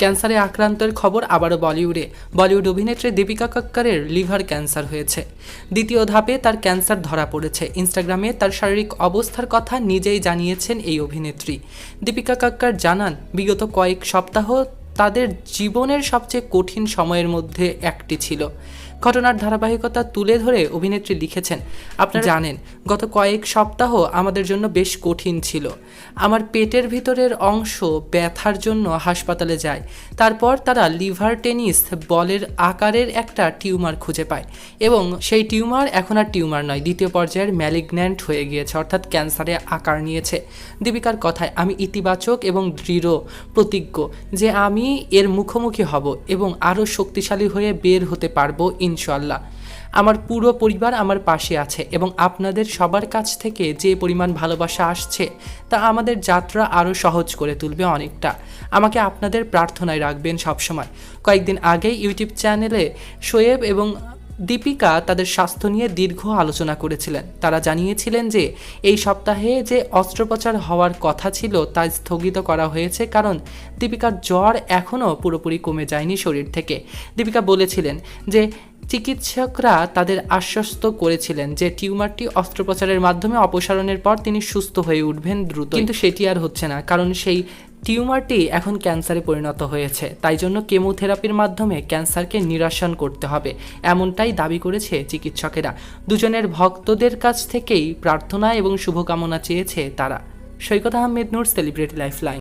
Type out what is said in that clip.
ক্যান্সারে আক্রান্তের খবর আবারও বলিউডে। বলিউড অভিনেত্রী দীপিকা কাক্করের লিভার ক্যান্সার হয়েছে। দ্বিতীয় ধাপে তার ক্যান্সার ধরা পড়েছে। ইনস্টাগ্রামে তার শারীরিক অবস্থার কথা নিজেই জানিয়েছেন এই অভিনেত্রী। দীপিকা কাক্কর জানান, বিগত কয়েক সপ্তাহ তাদের জীবনের সবচেয়ে কঠিন সময়ের মধ্যে একটি ছিল। ঘটনার ধারাবাহিকতা তুলে ধরে অভিনেত্রী লিখেছেন, আপনারা জানেন, গত কয়েক সপ্তাহ আমাদের জন্য বেশ কঠিন ছিল। আমার পেটের ভিতরের অংশ ব্যথার জন্য হাসপাতালে যায়। তারপর তারা লিভার টেনিস বলের আকারের একটা টিউমার খুঁজে পায় এবং সেই টিউমার এখন আর টিউমার নয়, দ্বিতীয় পর্যায়ের ম্যালিগন্যান্ট হয়ে গিয়েছে, অর্থাৎ ক্যান্সারে আকার নিয়েছে। দীপিকার কথায়, আমি ইতিবাচক এবং দৃঢ়, প্রতিজ্ঞ যে আমি এর মুখোমুখি হব এবং আরও শক্তিশালী হয়ে বের হতে পারব ইনশাল্লাহ আমার পুরো পরিবার আমার পাশে আছে এবং আপনাদের সবার কাছ থেকে যে পরিমাণ ভালোবাসা আসছে, তা আমাদের যাত্রা আরও সহজ করে তুলবে অনেকটা। আমাকে আপনাদের প্রার্থনায় রাখবেন সবসময়। কয়েকদিন আগেই ইউটিউব চ্যানেলে শোয়েব এবং দীপিকা তাদের স্বাস্থ্য নিয়ে দীর্ঘ আলোচনা করেছিলেন। তারা জানিয়েছিলেন যে, এই সপ্তাহে যে অস্ত্রোপচার হওয়ার কথা ছিল তা স্থগিত করা হয়েছে কারণ দীপিকার জ্বর এখনও পুরোপুরি কমে যায়নি শরীর থেকে। দীপিকা বলেছিলেন যে, চিকিৎসকরা তাদের আশ্বস্ত করেছিলেন যে, টিউমারটি অস্ত্রোপচারের মাধ্যমে অপসারণের পর তিনি সুস্থ হয়ে উঠবেন দ্রুত কিন্তু সেটি আর হচ্ছে না, কারণ সেই টিউমারটি এখন ক্যান্সারে পরিণত হয়েছে, তাই জন্য কেমোথেরাপির মাধ্যমে ক্যান্সারকে নিরাসন করতে হবে, এমনটাই দাবি করেছে চিকিৎসকেরা। দুজনের ভক্তদের কাছ থেকেই প্রার্থনা এবং শুভকামনা চেয়েছে তারা। Saikat Ahmed Noor, celebrity lifeline